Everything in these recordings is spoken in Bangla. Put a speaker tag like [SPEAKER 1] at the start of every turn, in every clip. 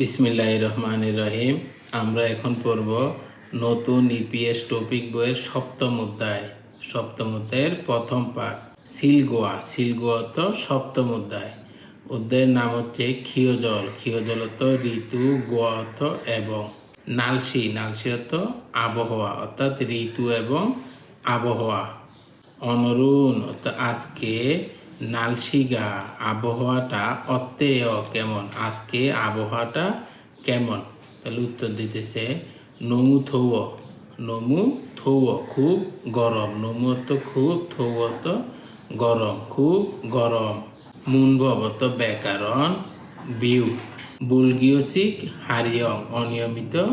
[SPEAKER 1] বিসমিল্লাহ রহমান রহিম আমরা এখন পড়ব নতুন ইপিএস টপিক বইয়ের সপ্তম অধ্যায়। সপ্তম অধ্যায়ের প্রথম পাঠ, সিলগোয়া। সিলগোয়া তো সপ্তম অধ্যায়। অধ্যায়ের নাম হচ্ছে ক্ষীয়জল ক্ষীয়জল অর্থ ঋতু, গোয়া অর্থ এবং। নালসি। নালসি অর্থ আবহাওয়া, অর্থাৎ ঋতু এবং আবহাওয়া। অনরুণ অর্থাৎ আজকে নালশিগা আবহাওয়াটা অত্যেয় কেমন? আজকে আবহাওয়াটা কেমন? তাহলে উত্তর দিতেছে নমু থৌ নমু থৌ খুব গরম। নমু অর্থ খুব থৌ অর্থ গরম। খুব গরম। মুনভবত ব্যাকরণ, বিউ। বুলগিওসিক হারিয়ম, অনিয়মিত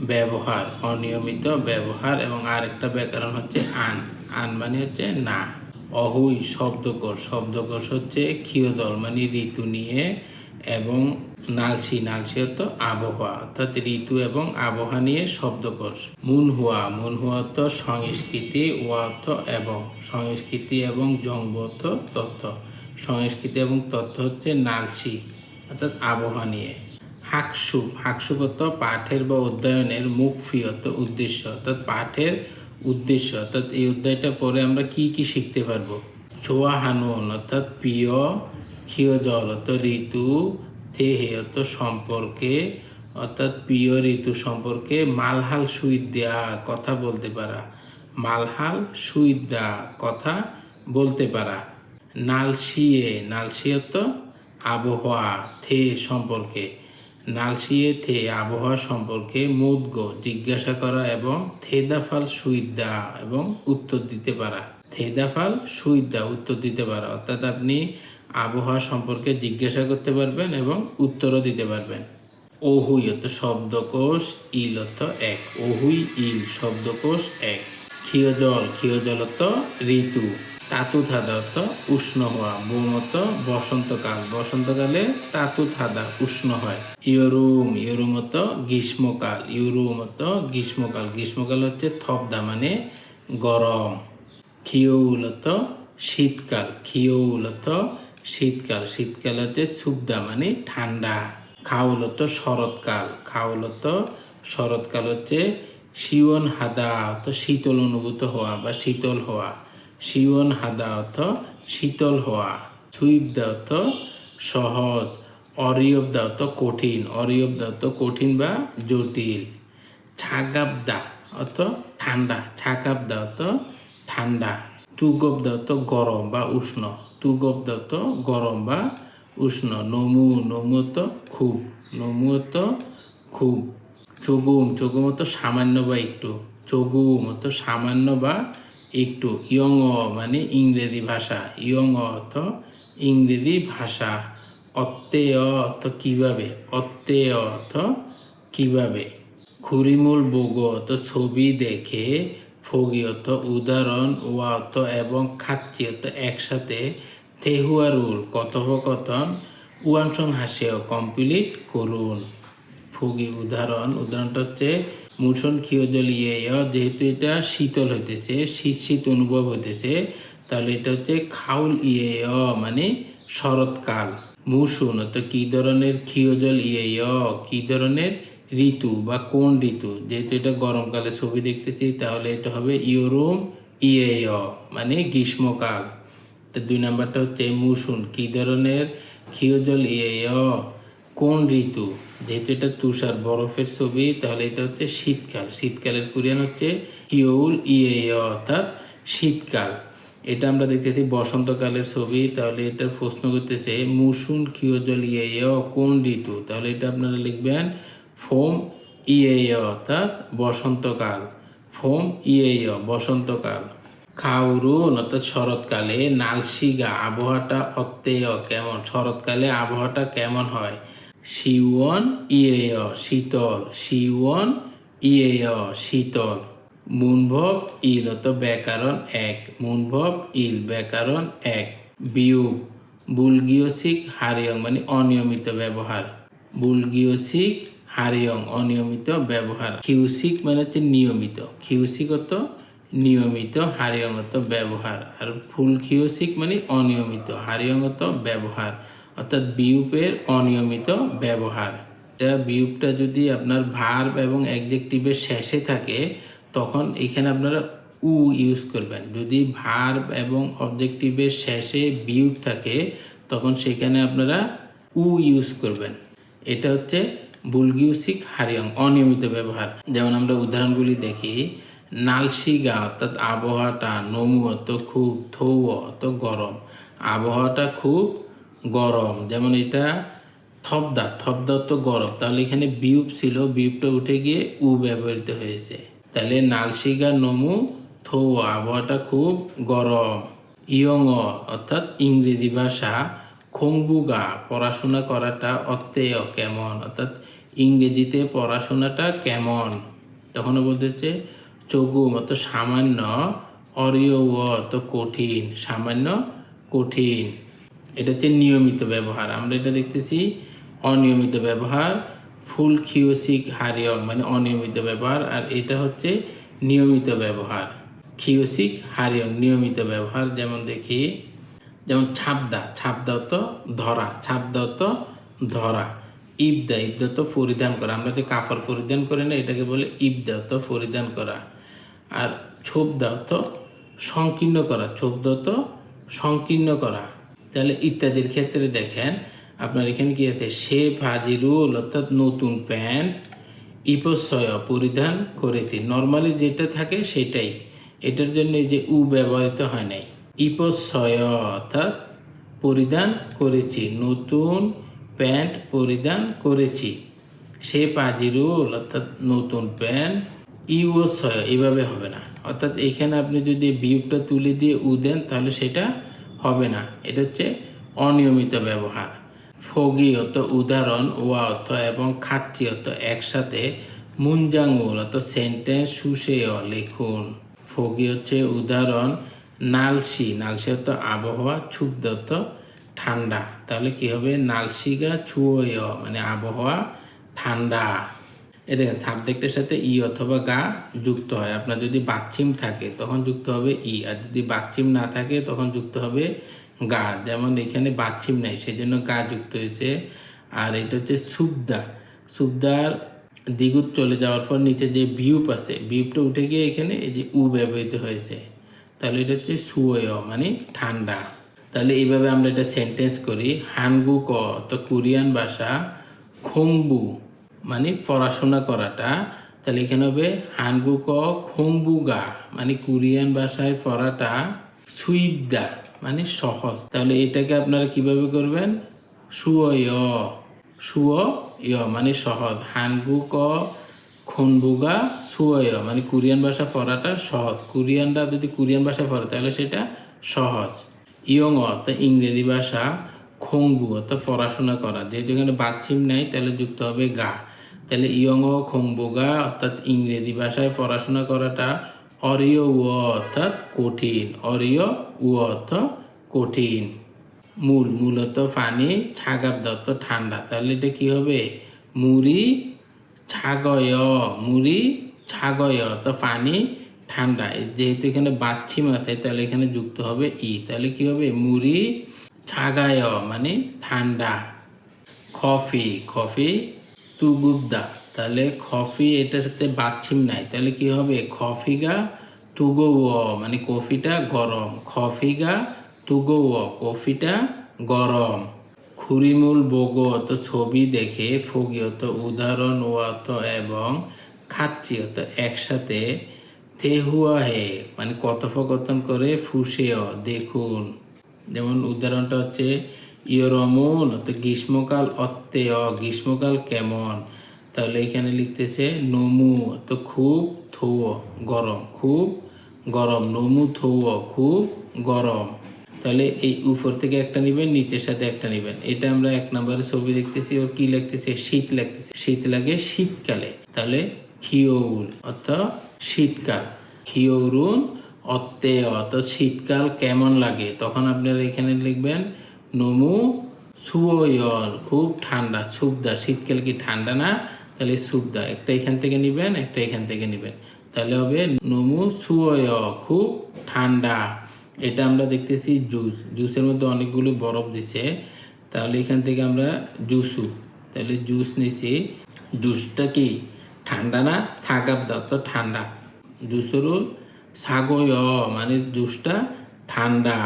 [SPEAKER 1] ব্যবহার। অনিয়মিত ব্যবহার এবং আরেকটা ব্যাকরণ হচ্ছে আন। আন মানে হচ্ছে না। অহুই শব্দকোষ শব্দকোষ হচ্ছে ক্ষীয়দল মানে ঋতু নিয়ে এবং নালসি নালসি অর্থ আবহাওয়া, অর্থাৎ ঋতু এবং আবহাওয়া নিয়ে শব্দকোষ মুনহুয়া মুনহুয়া অর্থ সংস্কৃতি, ও অর্থ এবং, সংস্কৃতি এবং জঙ্গ তথ্য সংস্কৃতি এবং তথ্য হচ্ছে নালসি, অর্থাৎ আবহাওয়া নিয়ে। হাকসুপ হাকসুপ অর্থ পাঠের বা অধ্যয়নের মুখফি অর্থ উদ্দেশ্য, অর্থাৎ পাঠের উদ্দেশ্য, অর্থাৎ এই অধ্যায়টা পরে আমরা কি কি শিখতে পারব? ছোয়া হানুন অর্থাৎ প্রিয় ক্ষীয় জল অর্থ ঋতু তেহে অর্থ সম্পর্কে, অর্থাৎ প্রিয় ঋতু সম্পর্কে মালহাল সুইদ দেয়া কথা বলতে পারা। মালহাল সুইদ দেয়া কথা বলতে পারা। নালসিয়ে নালসিয়ে তো আবহাওয়া থে সম্পর্কে। নালসিয়ে থে আবহাওয়া সম্পর্কে মুদগ জিজ্ঞাসা করা এবং থেদাফাল সুইদা এবং উত্তর দিতে পারা। থেদাফাল সুইদা উত্তর দিতে পারা। অর্থাৎ আপনি আবহাওয়া সম্পর্কে জিজ্ঞাসা করতে পারবেন এবং উত্তরও দিতে পারবেন। ওহুই অর্থ শব্দকোষ, ইল অর্থ এক। ওহুই, ইল শব্দকোষ, এক। ক্ষীয় জল ক্ষীয় জল অর্থ ঋতু। তাতু থাদা অর্থ উষ্ণ হওয়া বোম অর্থ বসন্তকাল। বসন্তকালে তাতু থাদা উষ্ণ হয়। ইয়রুম অর্থ গ্রীষ্মকাল। ইউরুম অর্থ গ্রীষ্মকাল। গ্রীষ্মকাল হচ্ছে থপদা মানে গরম। অর্থ শীতকাল। অর্থ শীতকাল। শীতকাল হচ্ছে সুবদা মানে ঠান্ডা। অর্থ শরৎকাল। অর্থ শরৎকাল হচ্ছে শিওন হাদা অর্থ শীতল অনুভূত হওয়া বা শীতল হওয়া। শিওন হাদা অর্থ শীতল হওয়া সুইবদা অর্থ সহজ অরিয়বদা অর্থ কঠিন অরিয়বদা অর্থ কঠিন বা জটিল। ছাগাবদা অর্থ ঠান্ডা ছাকাবদা অর্থ ঠান্ডা। তুগবদা অর্থ গরম বা উষ্ণ তুগবদা অর্থ গরম বা উষ্ণ। নমু নমু অর্থ খুব, নমু অর্থ খুব। চগুম চগুম অর্থ সামান্য বা একটু। চগুম অর্থ সামান্য বা একটু ইয়ং মানে ইংরেজি ভাষা, ইয়ং অর্থ ইংরেজি ভাষা। অত্যেয় অর্থ কীভাবে? অত্যেয় অর্থ কীভাবে? খুরিমূল বগ অর্থ ছবি দেখে ফগি অর্থ উদাহরণ ও অর্থ এবং অর্থ একসাথে তেহুয়ারুল কথোপকথন উয়ানসং হাসিও কমপ্লিট করুন। ফগি উদাহরণ, উদাহরণটা হচ্ছে মুসন ক্ষীয়জল ইয়ে যেহেতু এটা শীতল হইতেছে, শীত শীত অনুভব হইতেছে, তাহলে এটা হচ্ছে খাউল ইয়ে মানে শরৎকাল। মুসুন অর্থাৎ কি ধরনের ক্ষীয়জল ইয়ে কি ধরনের ঋতু বা কোন ঋতু? যেহেতু এটা গরমকালে ছবি দেখতেছি, তাহলে এটা হবে ইউরোম ইয়ে মানে গ্রীষ্মকাল। তো দুই নাম্বারটা হচ্ছে মুসুন, কি ধরনের ক্ষীয়জল ইয়ে কোন ঋতু? যেহেতু এটা তুষার বরফের ছবি, তাহলে এটা হচ্ছে শীতকাল। শীতকালের কোরিয়ান হচ্ছে কিউল ইয়ে অর্থাৎ শীতকাল। এটা আমরা দেখতেছি বসন্তকালের ছবি, তাহলে এটা প্রশ্ন করতেছে মুসুন কিওজল ইয়ে কোন ঋতু? তাহলে এটা আপনারা লিখবেন ফোম ইয়ে অর্থাৎ বসন্তকাল। ফোম ইয়ে বসন্তকাল। খাউরুন, অর্থাৎ শরৎকালে, নালসিগা, আবহাওয়াটা অত্যেয় কেমন? শরৎকালে আবহাওয়াটা কেমন হয়? শিওন ইয়ে শীতল। শিওন ইয়ে শীতল। মুনভব ইল, অত ব্যাকরণ এক। মুনভব ইল, ব্যাকরণ এক। বিয়োগ। বুলগিওসিক হারিয়ং মানে অনিয়মিত ব্যবহার। বুলগিওসিক হারিয়ং অনিয়মিত ব্যবহার। কিউসিক মানে হচ্ছে নিয়মিত। কিউসিকত নিয়মিত হারিয়ঙ্গত ব্যবহার। আর ফুল কিউসিক মানে অনিয়মিত হারিয়ঙ্গত ব্যবহার। অর্থাৎ বিউপের অনিয়মিত ব্যবহার। এটা বিউবটা যদি আপনার ভার্ব এবং অ্যাডজেক্টিভের শেষে থাকে, তখন এখানে আপনারা উ ইউজ করবেন। যদি ভার্ব এবং অবজেক্টিভের শেষে বিউব থাকে, তখন সেখানে আপনারা উ ইউজ করবেন। এটা হচ্ছে বুলগিউসিক হারিয়ং, অনিয়মিত ব্যবহার। যেমন আমরা উদাহরণগুলি দেখি, নালসিগা অর্থাৎ আবহাওয়াটা নমু অত খুব থৌ অত গরম। আবহাওয়াটা খুব গরম। যেমন এটা থপদা থপদা তো গরম। তাহলে এখানে বিউব ছিল, বিউবটা উঠে গিয়ে উ ব্যবহৃত হয়েছে। তাহলে নালসিগা, নমু থৌ আবহাওয়াটা খুব গরম। ইয়ং অর্থাৎ ইংরেজি ভাষা, খংবুগা, পড়াশোনা করাটা অত্যেয় কেমন? অর্থাৎ ইংরেজিতে পড়াশোনাটা কেমন? তখন বলতেছে চগু অত সামান্য অরিয় অত কঠিন, সামান্য কঠিন। এটা হচ্ছে নিয়মিত ব্যবহার। আমরা এটা দেখতেছি, অনিয়মিত ব্যবহার, ফুল খিওসিক হারিয়ং মানে অনিয়মিত ব্যবহার, আর এটা হচ্ছে নিয়মিত ব্যবহার। খিওসিক হারিয়ং, নিয়মিত ব্যবহার, যেমন দেখি, যেমন ছাপদা ছাপদা তো ধরা ছাপদা তো ধরা। ইবদা ইবদা তো পরিধান করা। আমরা যে কাপড় পরিধান করি না, এটাকে বলে ইবদা তো পরিধান করা। আর ছোপদা তো সংকীর্ণ করা ছোপদা তো সংকীর্ণ করা। তাহলে ইত্যাদির ক্ষেত্রে দেখেন, আপনার এখানে কি আছে? সে ফাজিরুল অর্থাৎ নতুন প্যান্ট ইপসয় পরিধান করেছি। নর্মালি যেটা থাকে সেটাই। এটার জন্য যে উ ব্যবহৃত হয় নাই। ইপসয় অর্থাৎ পরিধান করেছি। নতুন প্যান্ট পরিধান করেছি। সে পাজিরুল অর্থাৎ নতুন প্যান্ট ইউসয় এভাবে হবে না। অর্থাৎ এখানে আপনি যদি বিউটা তুলে দিয়ে উ দেন, তাহলে সেটা হবে না। এটা হচ্ছে অনিয়মিত ব্যবহার। ফগি অত উদাহরণ ওয়া অর্থ এবং অর্থ একসাথে মুঞ্জাঙ্গুল অত সেন্টেন্স সুশেয় লিখুন। ফগি হচ্ছে উদাহরণ, নালসি। নালসি অর্থ আবহাওয়া অর্থ ঠান্ডা। তাহলে কি হবে? নালসিগা ছুয় মানে আবহাওয়া, ঠান্ডা। এ দেখেন সাবজেক্টের সাথে ই অথবা গা যুক্ত হয়। আপনার যদি বাচ্চিম থাকে, তখন যুক্ত হবে ই আর যদি বাচ্চিম না থাকে, তখন যুক্ত হবে গা। যেমন এখানে বাচ্চিম নেই সেই জন্য গা যুক্ত হয়েছে। আর এটা হচ্ছে সুবদা। সুবদার দ্বিগুত চলে যাওয়ার পর নিচে যে বিউপ আছে বিউপটা উঠে গিয়ে এখানে এই যে উ ব্যবহৃত হয়েছে। তাহলে এটা হচ্ছে সুয় মানে ঠান্ডা। তাহলে এইভাবে আমরা এটা সেন্টেন্স করি। হানগু ক, তো কোরিয়ান ভাষা খংবু। মানে পড়াশোনা করাটা, তাহলে এখানে হবে হানগু ক খংবুগা মানে কোরিয়ান ভাষায় পড়াটা সুইবদা মানে সহজ। তাহলে এটাকে আপনারা কীভাবে করবেন? সুয় মানে সহজ। হানগু ক খনবুগা, সুয় মানে কোরিয়ান ভাষা পড়াটা সহজ। কোরিয়ানরা যদি কোরিয়ান ভাষা পড়ে, তাহলে সেটা সহজ। ইয়ং অর্থাৎ ইংরেজি ভাষা খংবু অর্থাৎ পড়াশোনা করা। যেহেতু এখানে বাচ্চিম নাই, তাহলে যুক্ত হবে গা। তাহলে ইয়ং ও খংবুগা, অর্থাৎ ইংরেজি ভাষায় পড়াশোনা করাটা অরিয় উ, অর্থাৎ কঠিন। অরিয় উ, অর্থ কঠিন। মূল, মূলত পানি ছাগাব দত্ত ঠান্ডা। তাহলে এটা কী হবে? মুড়ি ছাগয় মুড়ি ছাগয় তো পানি ঠান্ডা। যেহেতু এখানে বাচ্চিম মাথায়, তাহলে এখানে যুক্ত হবে ই। তাহলে কি হবে? মুড়ি ছাগায় মানে ঠান্ডা। কফি কফি তুগুবদা তাহলে কফি এটার সাথে বাচ্চিম নাই। তাহলে কি হবে? কফিগা তুগো মানে কফিটা গরম। কফিগা তুগো কফিটা গরম। খুরিমুল বগত ছবি দেখে ফগিয়ত উদাহরণ ওয়াত এবং খাচ্ছিয়ত একসাথে তেহুয়া হে মানে কথোপকথন করে ফুসেও দেখুন, যেমন উদাহরণটা হচ্ছে ইয়রমন গ্রীষ্মকাল অত্যেয় গ্রীষ্মকাল কেমন? তাহলে এখানে লিখতেছে নমু, তো খুব থৌ গরম, খুব গরম, নমু থৌ খুব গরম। তাহলে এই উপর থেকে একটা নেবেন, নিচের সাথে একটা নেবেন। এটা আমরা এক নম্বরে ছবি দেখতেছি, ওর কি লাগতেছে শীত লাগতেছে শীত লাগে শীতকালে। তাহলে খিয়ৌল অর্থাৎ শীতকাল। খিয়ৌরুন অত্তে অত শীতকাল কেমন লাগে? তখন আপনারা এখানে লিখবেন নমু সুয়ল খুব ঠান্ডা সুবদা শীতকাল কি ঠান্ডা না? তাহলে সুবদা একটা এখান থেকে নেবেন, একটা এখান থেকে নেবেন। তাহলে হবে নমু সুয় খুব ঠান্ডা। এটা আমরা দেখতেছি জুস। জুসের মধ্যে অনেকগুলো বরফ দিছে। তাহলে এখান থেকে আমরা জুসু। তাহলে জুস নিছি। জুসটা কি? ঠান্ডা না? সাগাব দাও তো ঠান্ডা। জুসরুল সাগয় মানে জুসটা ঠান্ডা।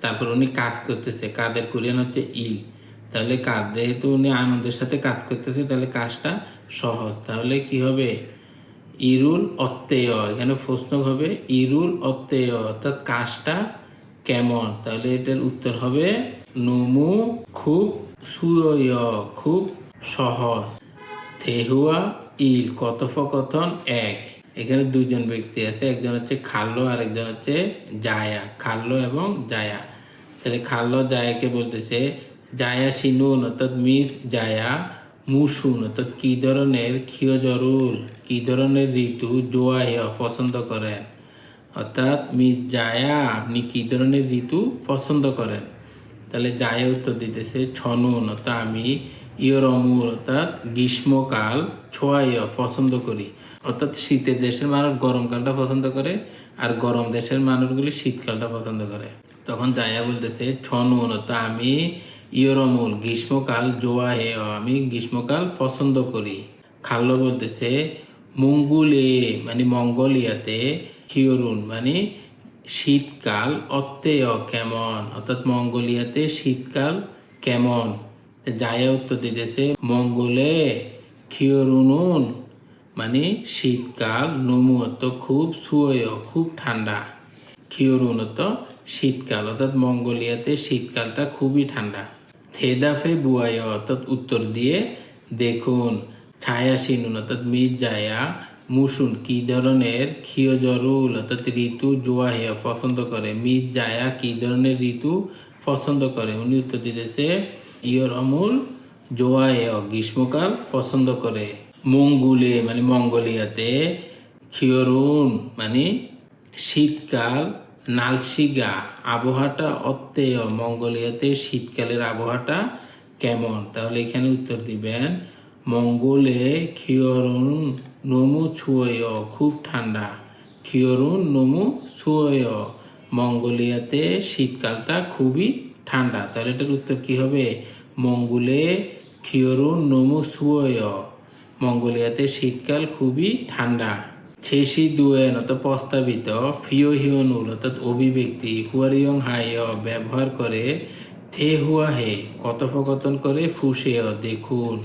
[SPEAKER 1] তারপর উনি কাজ করতেছে, কাদের কোরিয়ান হচ্ছে ইল তাহলে কাজ যেহেতু উনি আনন্দের সাথে কাজ করতেছে, তাহলে কাজটা সহজ। তাহলে কি হবে? ইরুল অত্যেয় এখানে প্রশ্ন হবে, ইরুল অত্যেয় অর্থাৎ কাজটা কেমন? তাহলে এটার উত্তর হবে, নমু খুব সুয় খুব সহজ। থেহুয়া, ইল, কথোপকথন এক। এখানে দুজন ব্যক্তি আছে, একজন হচ্ছে খাল্লো আর একজন হচ্ছে জায়া। খাল্লো এবং জায়া। তাহলে খাল্লো জায়াকে বলতেছে, জায়া সিনুন অর্থাৎ মিস জায়া মুসুন অর্থাৎ কি ধরনের ক্ষীয়জরুল, কি ধরনের ঋতু জোয়াইয়া পছন্দ করেন? অর্থাৎ মিস জায়া, আপনি কি ধরনের ঋতু পছন্দ করেন? তাহলে জায়া উত্তর দিতেছে, ছনুন অর্থাৎ আমি ইয়রমুর অর্থাৎ গ্রীষ্মকাল ছোয়াইয়া পছন্দ করি। অর্থাৎ শীতের দেশের মানুষ গরমকালটা পছন্দ করে আর গরম দেশের মানুষগুলি শীতকালটা পছন্দ করে। তখন জায়া বলতেছে ছনুন অর্থাৎ আমি ইয়রমুল, গ্রীষ্মকাল জোয়া হে আমি গ্রীষ্মকাল পছন্দ করি। খাল্লো বলতেছে, মঙ্গুলে মানে মঙ্গোলিয়াতে খিয়রুন মানে শীতকাল অত্যেয় কেমন? অর্থাৎ মঙ্গোলিয়াতে শীতকাল কেমন? জায়া উত্তর দিতেছে, মঙ্গলে খিয়রুনুন শীতকাল নমুয়ত খুব সুয়, খুব ঠান্ডা। খিয়রুনত শীতকাল, অর্থাৎ মঙ্গোলিয়াতে শীতকালটা খুবই ঠান্ডা। থেদাফে বুয়ায়, অর্থাৎ উত্তর দিয়ে দেখুন ছায়া সিনুন অর্থাৎ মির জায়া মুসুন, কি ধরনের ক্ষীয়জরুল অর্থাৎ ঋতু জোয়াহিয়া পছন্দ করে? মির জায়া কি ধরনের ঋতু পছন্দ করে? উনি উত্তর দিতেছে, ইয়র অমুল জোয়াহিয়া, গ্রীষ্মকাল পছন্দ করে। মঙ্গুলে মানে মঙ্গোলিয়াতে ক্ষিয়রুন মানে শীতকাল, নালসিগা, আবহাওয়াটা অত্যেয়। মঙ্গোলিয়াতে শীতকালের আবহাওয়াটা কেমন? তাহলে এখানে উত্তর দিবেন, মঙ্গলে খিয়রুন নমু ছুয়, খুব ঠান্ডা। খিয়রুন নমু ছুয়, মঙ্গোলিয়াতে শীতকালটা খুবই ঠান্ডা। তাহলে এটার উত্তর কী হবে? মঙ্গলে খিয়রুন নমু ছুয়। মঙ্গোলিয়াতে শীতকাল খুবই ঠান্ডা। ছেসি দুয়েন অর্থাৎ প্রস্তাবিত ফিও হিওনুল অর্থাৎ অভিব্যক্তি হুয়ারিয়ং হাইয় ব্যবহার করে থে হুয়া হে কথোপকথন করে ফুসেয় দেখুন।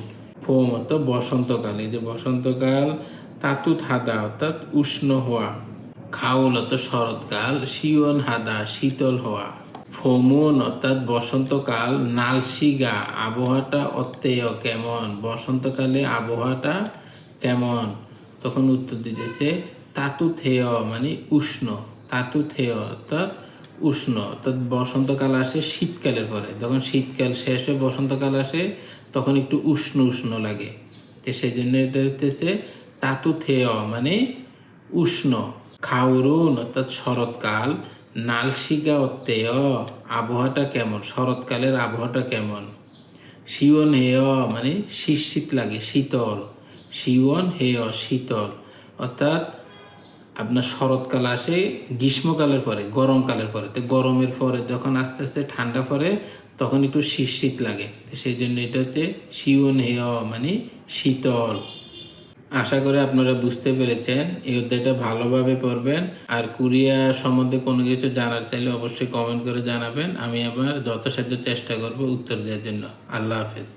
[SPEAKER 1] ফোম অর্থাৎ বসন্তকালে, যে বসন্তকাল তাতুত হাদা অর্থাৎ উষ্ণ হওয়া। খাউল অর্থাৎ শরৎকাল শিওন হাদা শীতল হওয়া। ফমুন অর্থাৎ বসন্তকাল নালসিগা, আবহাওয়াটা অত্যেয় কেমন? বসন্তকালে আবহাওয়াটা কেমন? তখন উত্তর দিতেছে তাতু থেয় মানে উষ্ণ। তাতু থেয় অর্থাৎ উষ্ণ। অর্থাৎ বসন্তকাল আসে শীতকালের পরে। যখন শীতকাল শেষ হয়ে বসন্তকাল আসে, তখন একটু উষ্ণ উষ্ণ লাগে। তো সেই জন্য এটা হচ্ছে তাতু থেয় মানে উষ্ণ। খাউরুন অর্থাৎ শরৎকাল। নালসিগা অত্যেয় আবহাওয়াটা কেমন? শরৎকালের আবহাওয়াটা কেমন? শিওন, হেয় মানে শীত শীত লাগে, শীতল। শিওন, হেয়, শীতল। অর্থাৎ আপনার শরৎকাল আসে গ্রীষ্মকালের পরে, গরমকালের পরে। তো গরমের পরে যখন আস্তে আস্তে ঠান্ডা পড়ে, তখন একটু শীত শীত লাগে সেই জন্য এটা হচ্ছে শিওন, হেয় মানে শীতল। আশা করে আপনারা বুঝতে পেরেছেন। এই অধ্যায়টা ভালোভাবে পড়বেন। আর কুরিয়া সম্বন্ধে কোনো কিছু জানার চাইলে অবশ্যই কমেন্ট করে জানাবেন। আমি আবার যথাসাধ্য চেষ্টা করব উত্তর দেওয়ার জন্য। আল্লাহ হাফেজ।